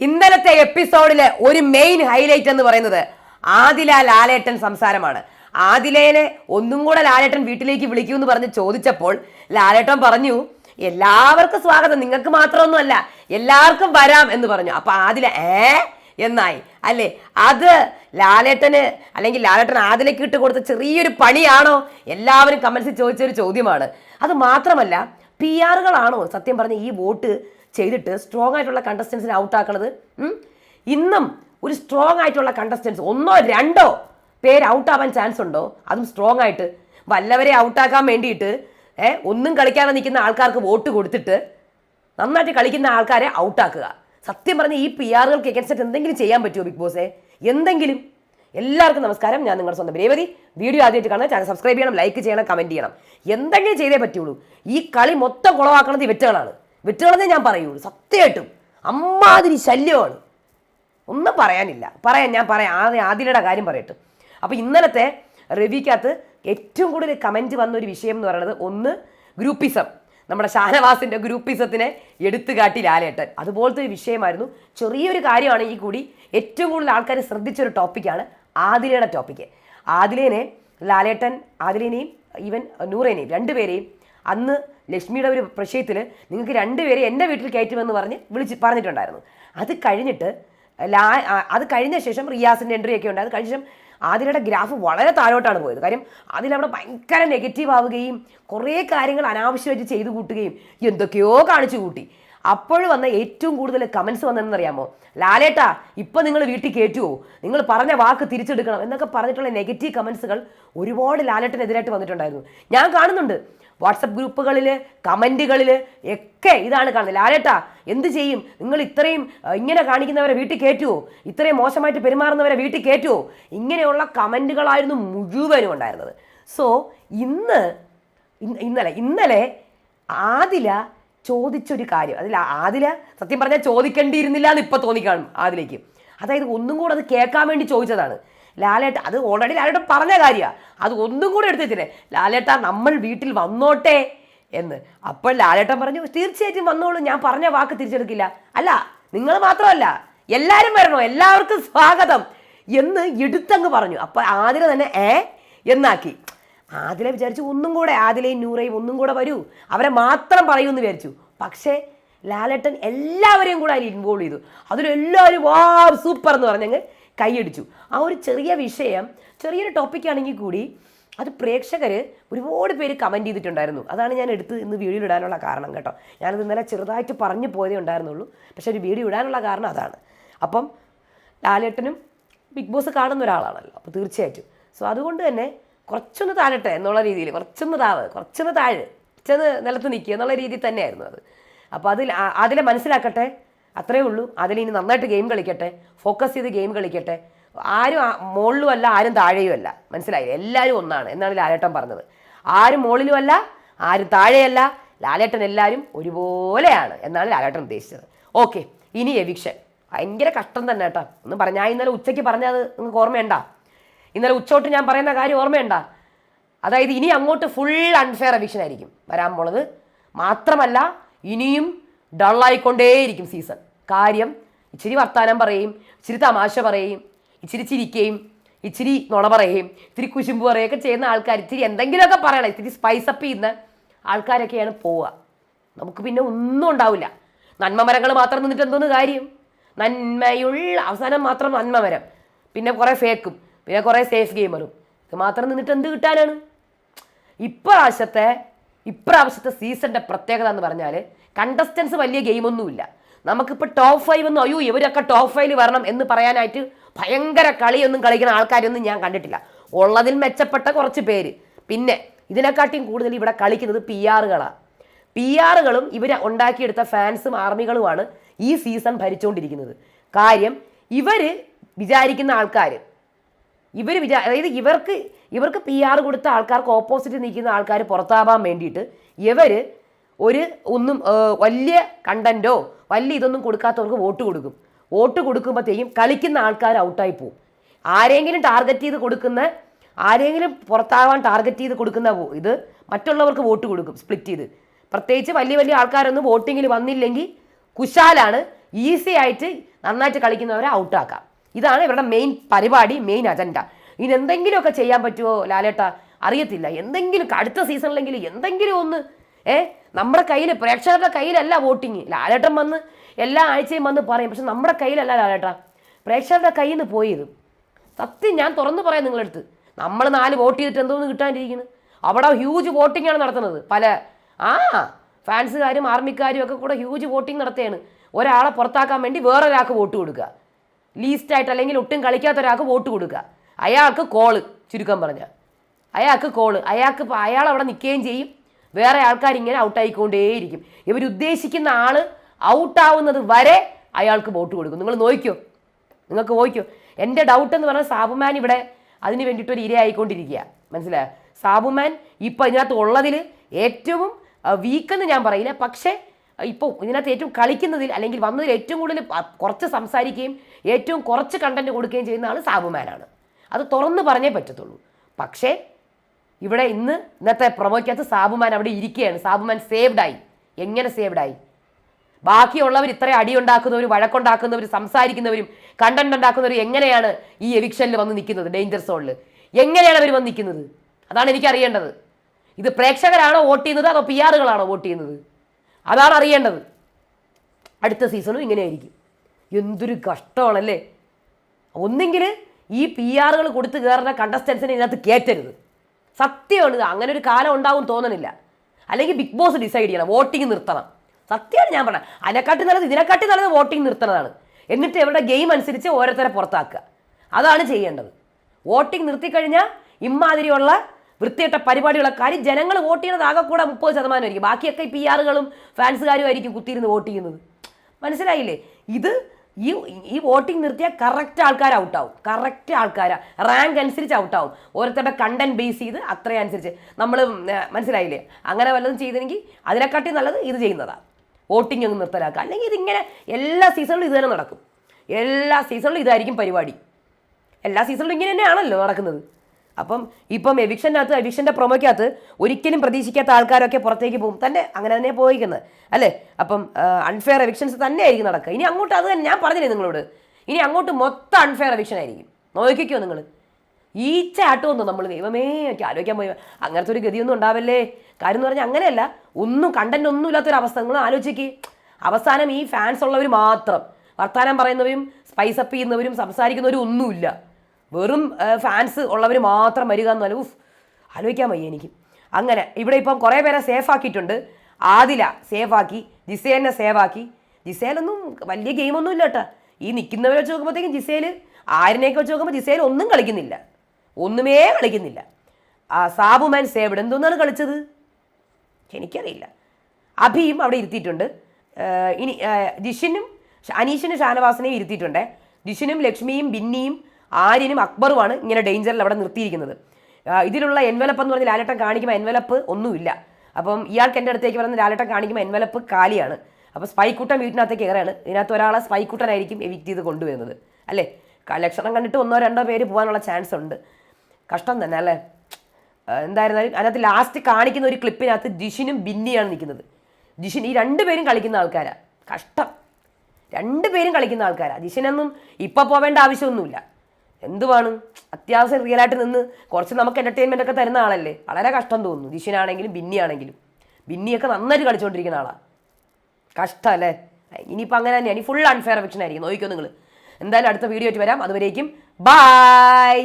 ഇന്നലത്തെ എപ്പിസോഡിലെ ഒരു main highlight എന്ന് പറയുന്നത് ആദില ലാലേട്ടൻ സംസാരമാണ്. ആദിലയെ ഒന്നും കൂടെ ലാലേട്ടൻ വീട്ടിലേക്ക് വിളിക്കൂ എന്ന് പറഞ്ഞ് ചോദിച്ചപ്പോൾ ലാലേട്ടൻ പറഞ്ഞു എല്ലാവർക്കും സ്വാഗതം. നിങ്ങൾക്ക് മാത്രമൊന്നുമല്ല എല്ലാവർക്കും വരാം എന്ന് പറഞ്ഞു. അപ്പൊ ആദില ഏ? എന്നായി. അല്ലേ? അത് ലാലേട്ടന് അല്ലെങ്കിൽ ലാലേട്ടൻ ആദിലേക്ക് ഇട്ട് കൊടുത്ത ചെറിയൊരു പണിയാണോ? എല്ലാവരും കമൻസിൽ ചോദിച്ച ഒരു ചോദ്യമാണ്. അത് മാത്രമല്ല പി ആറുകളാണോ സത്യം പറഞ്ഞ ഈ വോട്ട് ചെയ്തിട്ട് സ്ട്രോങ് ആയിട്ടുള്ള കണ്ടസ്റ്റൻസിനെ ഔട്ടാക്കണത് ഇന്നും ഒരു സ്ട്രോങ് ആയിട്ടുള്ള കണ്ടസ്റ്റൻസ് ഒന്നോ രണ്ടോ പേര് ഔട്ടാവാൻ ചാൻസ് ഉണ്ടോ? അതും സ്ട്രോങ് ആയിട്ട് വല്ലവരെ ഔട്ടാക്കാൻ വേണ്ടിയിട്ട് ഒന്നും കളിക്കാതെ നിൽക്കുന്ന ആൾക്കാർക്ക് വോട്ട് കൊടുത്തിട്ട് നന്നായിട്ട് കളിക്കുന്ന ആൾക്കാരെ ഔട്ടാക്കുക സത്യം പറഞ്ഞ ഈ പി ആറുകൾക്ക് എഗൻസ്റ്റ് എന്തെങ്കിലും ചെയ്യാൻ പറ്റുമോ ബിഗ് ബോസേ എന്തെങ്കിലും? എല്ലാവർക്കും നമസ്കാരം. ഞാൻ നിങ്ങളുടെ സ്വന്തം രേവതി. വീഡിയോ ആദ്യമായിട്ട് കാണാൻ ചാനൽ സബ്സ്ക്രൈബ് ചെയ്യണം ലൈക്ക് ചെയ്യണം കമന്റ് ചെയ്യണം. എന്തെങ്കിലും ചെയ്തേ പറ്റുള്ളൂ. ഈ കളി മൊത്തം കുളവാക്കണത് ഈ വെറ്റുകളെന്നേ ഞാൻ പറയുള്ളൂ. സത്യമായിട്ടും. അമ്മാതിരി ശല്യമാണ്. ഒന്നും പറയാനില്ല. പറയാൻ ഞാൻ പറയാം. ആദ്യം ആദിലയുടെ കാര്യം പറയട്ടെ. അപ്പോൾ ഇന്നലത്തെ റിവ്യൂക്കകത്ത് ഏറ്റവും കൂടുതൽ കമന്റ് വന്ന ഒരു വിഷയം എന്ന് പറയുന്നത് ഒന്ന് ഗ്രൂപ്പിസം. നമ്മുടെ ഷാനവാസിന്റെ ഗ്രൂപ്പിസത്തിനെ എടുത്തു കാട്ടി ലാലേട്ടൻ. അതുപോലത്തെ ഒരു വിഷയമായിരുന്നു. ചെറിയൊരു കാര്യമാണെങ്കിൽ കൂടി ഏറ്റവും കൂടുതൽ ആൾക്കാർ ശ്രദ്ധിച്ചൊരു ടോപ്പിക്കാണ് ആദിലയുടെ ടോപ്പിക്ക്. ആദിലേനെ ലാലേട്ടൻ ആദിലേനെയും ഈവൻ നൂറേനെയും രണ്ടുപേരെയും അന്ന് ലക്ഷ്മിയുടെ ഒരു പ്രശ്യത്തിൽ നിങ്ങൾക്ക് രണ്ടുപേരെ എന്റെ വീട്ടിൽ കയറ്റുമെന്ന് പറഞ്ഞ് വിളിച്ച് പറഞ്ഞിട്ടുണ്ടായിരുന്നു. അത് കഴിഞ്ഞിട്ട് ലാ അത് കഴിഞ്ഞ ശേഷം റിയാസിന്റെ എൻട്രി ഒക്കെ ഉണ്ട് അത് കഴിഞ്ഞ ശേഷം ആദിലയുടെ ഗ്രാഫ് വളരെ താഴോട്ടാണ് പോയത്. കാര്യം അതിലവിടെ ഭയങ്കര നെഗറ്റീവ് ആവുകയും കുറേ കാര്യങ്ങൾ അനാവശ്യമായിട്ട് ചെയ്തു കൂട്ടുകയും എന്തൊക്കെയോ കാണിച്ചു കൂട്ടി. അപ്പോൾ വന്ന ഏറ്റവും കൂടുതൽ കമൻസ് വന്നതെന്ന് അറിയാമോ? ലാലേട്ടാ ഇപ്പം നിങ്ങൾ വീട്ടിൽ കയറ്റുമോ നിങ്ങൾ പറഞ്ഞ വാക്ക് തിരിച്ചെടുക്കണം എന്നൊക്കെ പറഞ്ഞിട്ടുള്ള നെഗറ്റീവ് കമൻസുകൾ ഒരുപാട് ലാലേട്ടനെതിരായിട്ട് വന്നിട്ടുണ്ടായിരുന്നു. ഞാൻ കാണുന്നുണ്ട്. വാട്സപ്പ് ഗ്രൂപ്പുകളിൽ കമന്റുകളിൽ ഒക്കെ ഇതാണ് കാണുന്നത്. ലാലേട്ടാ എന്ത് ചെയ്യും? നിങ്ങൾ ഇത്രയും ഇങ്ങനെ കാണിക്കുന്നവരെ വീട്ടിൽ കയറ്റുമോ ഇത്രയും മോശമായിട്ട് പെരുമാറുന്നവരെ വീട്ടിൽ കയറ്റുമോ ഇങ്ങനെയുള്ള കമന്റുകളായിരുന്നു മുഴുവനും ഉണ്ടായിരുന്നത്. സോ ഇന്ന് ഇന്ന് ഇന്നലെ ഇന്നലെ ആദില ചോദിച്ചൊരു കാര്യം. അതിൽ ആദില സത്യം പറഞ്ഞാൽ ചോദിക്കേണ്ടിയിരുന്നില്ല എന്ന് ഇപ്പോൾ തോന്നിക്കാണും ആദിലേക്ക് അതായത് ഒന്നും കൂടെ അത് കേൾക്കാൻ വേണ്ടി ചോദിച്ചതാണ്. ലാലേട്ട അത് ഓൾറെഡി ലാലേട്ടൻ പറഞ്ഞ കാര്യമാണ് അത് ഒന്നും കൂടെ എടുത്ത് വെച്ചില്ലേ ലാലേട്ട നമ്മൾ വീട്ടിൽ വന്നോട്ടെ എന്ന്. അപ്പോൾ ലാലേട്ടൻ പറഞ്ഞു തീർച്ചയായിട്ടും വന്നോളൂ. ഞാൻ പറഞ്ഞ വാക്ക് തിരിച്ചെടുക്കില്ല. അല്ല നിങ്ങൾ മാത്രമല്ല എല്ലാവരും വരണോ? എല്ലാവർക്കും സ്വാഗതം എന്ന് എടുത്തങ്ങ് പറഞ്ഞു. അപ്പോൾ ആദില തന്നെ ഏ? എന്നാക്കി. ആദിലെ വിചാരിച്ചു ഒന്നും കൂടെ ആദിലയും നൂറയും ഒന്നും കൂടെ വരൂ. അവരെ മാത്രം പറയൂന്ന് വിചാരിച്ചു. പക്ഷേ ലാലേട്ടൻ എല്ലാവരെയും കൂടെ അതിൽ ഇൻവോൾവ് ചെയ്തു. അതിലെല്ലാവരും വാ സൂപ്പർ എന്ന് പറഞ്ഞങ്ങ് കൈയടിച്ചു. ആ ഒരു ചെറിയ വിഷയം ചെറിയൊരു ടോപ്പിക് ആണെങ്കിൽ കൂടി അത് പ്രേക്ഷകർ ഒരുപാട് പേര് കമന്റ് ചെയ്തിട്ടുണ്ടായിരുന്നു. അതാണ് ഞാൻ എടുത്ത് ഇന്ന് വീഡിയോ ഇടാനുള്ള കാരണം കേട്ടോ. ഞാനത് ഇന്നലെ ചെറുതായിട്ട് പറഞ്ഞു പോയതേ ഉണ്ടായിരുന്നുള്ളൂ. പക്ഷേ ഒരു വീഡിയോ ഇടാനുള്ള കാരണം അതാണ്. അപ്പം ലാലേട്ടനും ബിഗ് ബോസ് കാണുന്ന ഒരാളാണല്ലോ. അപ്പോൾ തീർച്ചയായിട്ടും. സോ അതുകൊണ്ട് തന്നെ കുറച്ചൊന്ന് താഴട്ടെ എന്നുള്ള രീതിയിൽ കുറച്ചൊന്ന് താവ് കുറച്ചൊന്ന് താഴ് ചെന്ന് നിലത്ത് നിൽക്കുക എന്നുള്ള രീതിയിൽ തന്നെയായിരുന്നു അത്. അപ്പോൾ അതിൽ അതിലെ മനസ്സിലാക്കട്ടെ. അത്രേ ഉള്ളൂ. അതിൽ ഇനി നന്നായിട്ട് ഗെയിം കളിക്കട്ടെ. ഫോക്കസ് ചെയ്ത് ഗെയിം കളിക്കട്ടെ. ആരും മുകളിലും അല്ല ആരും താഴെയും അല്ല മനസ്സിലായില്ലേ? എല്ലാവരും ഒന്നാണ്. എന്നാണ് ലാലേട്ടൻ പറഞ്ഞത്. ആരും മുകളിലും അല്ല ആരും താഴെയല്ല. ലാലേട്ടൻ എല്ലാവരും ഒരുപോലെയാണ് എന്നാണ് ലാലേട്ടൻ ഉദ്ദേശിച്ചത്. ഓക്കെ ഇനി എവിക്ഷൻ. ഭയങ്കര കഷ്ടം തന്നെ കേട്ടോ. ഒന്ന് പറഞ്ഞാൽ ഞാൻ ഇന്നലെ ഉച്ചയ്ക്ക് പറഞ്ഞത് നിങ്ങൾക്ക് ഓർമ്മയുണ്ട? ഇന്നലെ ഉച്ചോട്ട് ഞാൻ പറയുന്ന കാര്യം ഓർമ്മയുണ്ട? അതായത് ഇനി അങ്ങോട്ട് ഫുൾ അൺഫെയർ എവിക്ഷൻ ആയിരിക്കും. വരാൻ പോണത് മാത്രമല്ല ഇനിയും ഡള്ളായിക്കൊണ്ടേയിരിക്കും സീസൺ കാര്യം ഇച്ചിരി വർത്താനം പറയും ഇച്ചിരി തമാശ പറയും ഇച്ചിരി ചിരിക്കുകയും ഇച്ചിരി നുണ പറയുകയും ഇത്തിരി കുശുമ്പ് പറയുകയൊക്കെ ചെയ്യുന്ന ആൾക്കാർ ഇത്തിരി എന്തെങ്കിലുമൊക്കെ പറയണം ഇത്തിരി സ്പൈസപ്പ് ചെയ്യുന്ന ആൾക്കാരൊക്കെയാണ് പോവുക. നമുക്ക് പിന്നെ ഒന്നും ഉണ്ടാവില്ല. നന്മമരങ്ങൾ മാത്രം നിന്നിട്ട് എന്തോന്ന് കാര്യം? നന്മയുള്ള അവസാനം മാത്രം നന്മമരം പിന്നെ കുറേ ഫേക്കും പിന്നെ കുറേ സേഫ് ഗെയിമറും ഇത് മാത്രം നിന്നിട്ട് എന്ത് കിട്ടാനാണ്? ഇപ്രാവശ്യത്തെ ഇപ്രാവശ്യത്തെ സീസണിന്റെ പ്രത്യേകത എന്ന് പറഞ്ഞാൽ കണ്ടസ്റ്റൻസ് വലിയ ഗെയിമൊന്നുമില്ല നമുക്കിപ്പോൾ ടോപ്പ് ഫൈവ് ഒന്നും അയ്യോ ഇവരൊക്കെ ടോപ്പ് ഫൈവിൽ വരണം എന്ന് പറയാനായിട്ട് ഭയങ്കര കളിയൊന്നും കളിക്കുന്ന ആൾക്കാരൊന്നും ഞാൻ കണ്ടിട്ടില്ല. ഉള്ളതിൽ മെച്ചപ്പെട്ട കുറച്ച് പേര്. പിന്നെ ഇതിനെക്കാട്ടിയും കൂടുതൽ ഇവിടെ കളിക്കുന്നത് പി ആറുകളാണ് പി ആറുകളും ഇവർ ഉണ്ടാക്കിയെടുത്ത ഫാൻസും ആർമികളുമാണ് ഈ സീസൺ ഭരിച്ചുകൊണ്ടിരിക്കുന്നത് കാര്യം ഇവർ വിചാരിക്കുന്ന ആൾക്കാർ ഇവർ വിചാ അതായത് ഇവർക്ക് ഇവർക്ക് പി ആർ കൊടുത്ത ആൾക്കാർക്ക് ഓപ്പോസിറ്റ് നിൽക്കുന്ന ആൾക്കാർ പുറത്താവാൻ വേണ്ടിയിട്ട് ഇവർ ഒരു ഒന്നും വലിയ കണ്ടന്റോ വലിയ ഇതൊന്നും കൊടുക്കാത്തവർക്ക് വോട്ട് കൊടുക്കും. വോട്ട് കൊടുക്കുമ്പോഴത്തേക്കും കളിക്കുന്ന ആൾക്കാർ ഔട്ടായി പോകും ആരെങ്കിലും ടാർഗറ്റ് ചെയ്ത് കൊടുക്കുന്ന ആരെങ്കിലും പുറത്താവാൻ ടാർഗറ്റ് ചെയ്ത് കൊടുക്കുന്ന ഇത് മറ്റുള്ളവർക്ക് വോട്ട് കൊടുക്കും സ്പ്ലിറ്റ് ചെയ്ത്. പ്രത്യേകിച്ച് വലിയ വലിയ ആൾക്കാരൊന്നും വോട്ടിങ്ങിൽ വന്നില്ലെങ്കിൽ കുശാലാണ് ഈസി ആയിട്ട് നന്നായിട്ട് കളിക്കുന്നവരെ ഔട്ടാക്കാം. ഇതാണ് ഇവരുടെ മെയിൻ പരിപാടി മെയിൻ അജണ്ട. ഇനി എന്തെങ്കിലുമൊക്കെ ചെയ്യാൻ പറ്റുമോ ലാലേട്ട? അറിയത്തില്ല. എന്തെങ്കിലും അടുത്ത സീസണിലെങ്കിലും എന്തെങ്കിലും ഒന്ന് ഏ? നമ്മുടെ കയ്യിൽ പ്രേക്ഷകരുടെ കയ്യിലല്ല വോട്ടിങ്. ലാലേട്ടൻ വന്ന് എല്ലാ ആഴ്ചയും വന്ന് പറയും. പക്ഷെ നമ്മുടെ കയ്യിലല്ല ലാലേട്ട. പ്രേക്ഷകരുടെ കയ്യിൽ നിന്ന് പോയത്. സത്യം ഞാൻ തുറന്നു പറയാം നിങ്ങളടുത്ത്. നമ്മൾ നാല് വോട്ട് ചെയ്തിട്ട് എന്തോന്ന് കിട്ടാണ്ടിരിക്കുന്നത് അവിടെ ഹ്യൂജ് വോട്ടിംഗ് ആണ് നടത്തുന്നത്. പല ആ ഫാൻസുകാരും ആർമിക്കാരും ഒക്കെ കൂടെ ഹ്യൂജ് വോട്ടിംഗ് നടത്തുകയാണ്. ഒരാളെ പുറത്താക്കാൻ വേണ്ടി വേറൊരാൾക്ക് വോട്ട് കൊടുക്കുക. ലീസ്റ്റ് ആയിട്ട് അല്ലെങ്കിൽ ഒട്ടും കളിക്കാത്ത ഒരാൾക്ക് വോട്ട് കൊടുക്കുക. അയാൾക്ക് കോൾ ചുരുക്കം പറഞ്ഞ. അയാൾക്ക് കോൾ അയാൾക്ക് അയാൾ അവിടെ നിൽക്കുകയും ചെയ്യും. വേറെ ആൾക്കാർ ഇങ്ങനെ ഔട്ടായിക്കൊണ്ടേയിരിക്കും. ഇവരുദ്ദേശിക്കുന്ന ആൾ ഔട്ടാവുന്നത് വരെ അയാൾക്ക് വോട്ട് കൊടുക്കും. നിങ്ങൾ നോക്കിയോ? നിങ്ങൾക്ക് നോക്കിയോ? എന്റെ ഡൗട്ട് എന്ന് പറഞ്ഞാൽ സാബുമാൻ ഇവിടെ അതിന് വേണ്ടിയിട്ട് ഒരു ഇരയായിക്കൊണ്ടിരിക്കുക മനസ്സിലായോ? സാബുമാൻ ഇപ്പോൾ ഇതിനകത്ത് ഉള്ളതിൽ ഏറ്റവും വീക്കെന്ന് ഞാൻ പറയില്ല. പക്ഷേ ഇപ്പോൾ ഇതിനകത്ത് ഏറ്റവും കളിക്കുന്നതിൽ അല്ലെങ്കിൽ വന്നതിൽ ഏറ്റവും കൂടുതൽ കുറച്ച് സംസാരിക്കുകയും ഏറ്റവും കുറച്ച് കണ്ടന്റ് കൊടുക്കുകയും ചെയ്യുന്ന ആൾ സാബുമാനാണ്. അത് തുറന്ന് പറഞ്ഞേ പറ്റത്തുള്ളൂ. പക്ഷേ ഇവിടെ ഇന്ന് ഇന്നത്തെ പ്രൊമോയ്ക്കകത്ത് സാബുമാൻ അവിടെ ഇരിക്കുകയാണ്. സാബുമാൻ സേവ്ഡായി എങ്ങനെ സേവ്ഡായി ബാക്കിയുള്ളവർ ഇത്ര അടിയുണ്ടാക്കുന്നവരും വഴക്കുണ്ടാക്കുന്നവരും സംസാരിക്കുന്നവരും കണ്ടന്റ് ഉണ്ടാക്കുന്നവരും എങ്ങനെയാണ് ഈ എവിക്ഷനിൽ വന്ന് നിൽക്കുന്നത്? ഡേഞ്ചർ സോണിൽ എങ്ങനെയാണ് അവർ വന്ന് നിൽക്കുന്നത്? അതാണ് എനിക്ക് അറിയേണ്ടത്. ഇത് പ്രേക്ഷകരാണോ വോട്ട് ചെയ്യുന്നത് അതോ പി ആറുകളാണോ വോട്ട് ചെയ്യുന്നത്? അതാണ് അറിയേണ്ടത്. അടുത്ത സീസണും ഇങ്ങനെയായിരിക്കും. എന്തൊരു കഷ്ടമാണല്ലേ? ഒന്നെങ്കിൽ ഈ പി ആറുകൾ കൊടുത്ത് കയറുന്ന കണ്ടസ്റ്റൻസിനെ ഇതിനകത്ത് കയറ്റരുത് സത്യമാണ് ഇത്. അങ്ങനെ ഒരു കാലം ഉണ്ടാവും തോന്നണില്ല. അല്ലെങ്കിൽ ബിഗ് ബോസ് ഡിസൈഡ് ചെയ്യണം. വോട്ടിംഗ് നിർത്തണം. സത്യമാണ് ഞാൻ പറഞ്ഞത്. അതിനെക്കാട്ടി നല്ലത് ഇതിനെക്കാട്ടി നല്ലത് വോട്ടിംഗ് നിർത്തണതാണ്. എന്നിട്ട് ഇവരുടെ ഗെയിം അനുസരിച്ച് ഓരോരുത്തരെ പുറത്താക്കുക. അതാണ് ചെയ്യേണ്ടത്. വോട്ടിംഗ് നിർത്തിക്കഴിഞ്ഞാൽ ഇമ്മാതിരിയുള്ള വൃത്തിയിട്ട പരിപാടികളൊക്കെ കാര്യം ജനങ്ങൾ വോട്ട് ചെയ്യുന്നത് ആകെ കൂടെ മുപ്പത് ശതമാനമായിരിക്കും ബാക്കിയൊക്കെ പി ആറുകളും ഫാൻസുകാരും ആയിരിക്കും കുത്തിയിരുന്ന് വോട്ട് ചെയ്യുന്നത്. മനസ്സിലായില്ലേ? ഇത് ഈ ഈ വോട്ടിംഗ് നിർത്തിയാൽ കറക്റ്റ് ആൾക്കാർ ഔട്ടാവും കറക്റ്റ് ആൾക്കാർ റാങ്ക് അനുസരിച്ച് ഔട്ടാവും ഓരോരുത്തരുടെ കണ്ടന്റ് ബേസ് ചെയ്ത് അത്രയും അനുസരിച്ച്. നമ്മൾ മനസ്സിലായില്ലേ? അങ്ങനെ വല്ലതും ചെയ്തെങ്കിൽ അതിനെക്കാട്ടി നല്ലത് ഇത് ചെയ്യുന്നതാണ് വോട്ടിംഗ് അങ്ങ് നിർത്തലാക്കുക. അല്ലെങ്കിൽ ഇതിങ്ങനെ എല്ലാ സീസണിലും ഇത് തന്നെ നടക്കും. എല്ലാ സീസണിലും ഇതായിരിക്കും പരിപാടി. എല്ലാ സീസണിലും ഇങ്ങനെ തന്നെയാണല്ലോ നടക്കുന്നത്. അപ്പം ഇപ്പം എവിക്ഷനകത്ത് എവിക്ഷന്റെ പ്രൊമോയ്ക്കകത്ത് ഒരിക്കലും പ്രതീക്ഷിക്കാത്ത ആൾക്കാരൊക്കെ പുറത്തേക്ക് പോകും. തന്നെ അങ്ങനെ തന്നെ പോയിക്കുന്നത് അല്ലേ? അപ്പം അൺഫെയർ എവിക്ഷൻസ് തന്നെ ആയിരിക്കും നടക്കുക. ഇനി അങ്ങോട്ട് അത് തന്നെ ഞാൻ പറഞ്ഞില്ലേ നിങ്ങളോട്? ഇനി അങ്ങോട്ട് മൊത്തം അൺഫെയർ എവിക്ഷൻ ആയിരിക്കും. നോക്കിക്കോ നിങ്ങൾ ഈച്ച ആട്ടമൊന്നും നമ്മൾ ദൈവമേ ഒക്കെ ആലോചിക്കാൻ പോയി. അങ്ങനത്തെ ഒരു ഗതിയൊന്നും ഉണ്ടാവല്ലേ? കാര്യം എന്ന് പറഞ്ഞാൽ അങ്ങനെയല്ല. ഒന്നും കണ്ടന്റ് ഒന്നും ഇല്ലാത്തൊരു അവസ്ഥ. നിങ്ങൾ ആലോചിക്ക്. അവസാനം ഈ ഫാൻസ് ഉള്ളവർ മാത്രം. വർത്താനം പറയുന്നവരും സ്പൈസപ്പ് ചെയ്യുന്നവരും സംസാരിക്കുന്നവരും ഒന്നുമില്ല. വെറും ഫാൻസ് ഉള്ളവർ മാത്രം വരിക എന്നല്ല ഉഫ് ആലോചിക്കാൻ വയ്യ എനിക്ക്. അങ്ങനെ ഇവിടെ ഇപ്പം കുറേ പേരെ സേഫ് ആക്കിയിട്ടുണ്ട്. ആദില സേഫ് ആക്കി ജിസേലിനെ സേവ് ആക്കി. ജിസേലൊന്നും വലിയ ഗെയിമൊന്നും ഇല്ല കേട്ടോ. ഈ നിൽക്കുന്നവരെ വെച്ച് നോക്കുമ്പോഴത്തേക്കും ജിസേൽ ആരിനെയൊക്കെ വെച്ച് നോക്കുമ്പോൾ ജിസേൽ ഒന്നും കളിക്കുന്നില്ല. ഒന്നുമേ കളിക്കുന്നില്ല. ആ സാബു സാബുമാൻ സേവ്ഡ് എന്തോന്നാണ് കളിച്ചത്? എനിക്കറിയില്ല. അഭിയും അവിടെ ഇരുത്തിയിട്ടുണ്ട്. ഇനി ജിഷിനും അനീഷിനും ഷാനവാസിനെയും ഇരുത്തിയിട്ടുണ്ട്. ജിഷിനും ലക്ഷ്മിയും ബിന്നിയും ആര്യനും അക്ബറുമാണ് ഇങ്ങനെ ഡേഞ്ചറിൽ അവിടെ നിർത്തിയിരിക്കുന്നത്. ഇതിലുള്ള എൻവലപ്പ് എന്ന് പറഞ്ഞാൽ ലാലട്ടം കാണിക്കുമ്പോൾ എൻവലപ്പ് ഒന്നുമില്ല. അപ്പം ഇയാൾക്ക് എന്റെ അടുത്തേക്ക് വരുന്ന ലാലട്ടം കാണിക്കുമ്പോൾ എൻവലപ്പ് കാലിയാണ്. അപ്പോൾ സ്പൈക്കുട്ടൻ വീട്ടിനകത്തേക്ക് കയറാണ് ഇതിനകത്ത് ഒരാളെ സ്പൈക്കുട്ടനായിരിക്കും എവിക്റ്റ് ചെയ്ത് കൊണ്ടുവരുന്നത്. അല്ലേ? ലക്ഷണം കണ്ടിട്ട് ഒന്നോ രണ്ടോ പേര് പോകാനുള്ള ചാൻസ് ഉണ്ട്. കഷ്ടം തന്നെ അല്ലേ? എന്തായിരുന്നാലും അതിനകത്ത് ലാസ്റ്റ് കാണിക്കുന്ന ഒരു ക്ലിപ്പിനകത്ത് ജിഷിനും ബിന്നിയാണ് നിൽക്കുന്നത്. ജിഷിൻ ഈ രണ്ടുപേരും കളിക്കുന്ന ആൾക്കാരാണ് കഷ്ടം. രണ്ടുപേരും കളിക്കുന്ന ആൾക്കാരാണ് ജിഷിനൊന്നും ഇപ്പോൾ പോവേണ്ട ആവശ്യമൊന്നുമില്ല. എന്തുവാണ്? അത്യാവശ്യം റിയൽ ആയിട്ട് നിന്ന് കുറച്ച് നമുക്ക് എന്റർടൈൻമെന്റ് ഒക്കെ തരുന്ന ആളല്ലേ? വളരെ കഷ്ടം തോന്നുന്നു. ജിഷിനാണെങ്കിലും ബിന്നിയാണെങ്കിലും. ബിന്നിയൊക്കെ നന്നായിട്ട് കളിച്ചുകൊണ്ടിരിക്കുന്ന ആളാണ് കഷ്ടം അല്ലേ ഇനിയിപ്പോൾ അങ്ങനെ തന്നെയാണ് ഇനി ഫുൾ അൺഫെയർ ഫിക്ഷൻ ആയിരിക്കും. നോക്കിക്കോ നിങ്ങൾ എന്തായാലും അടുത്ത വീഡിയോ ആയിട്ട് വരാം. അതുവരേക്കും ബായ്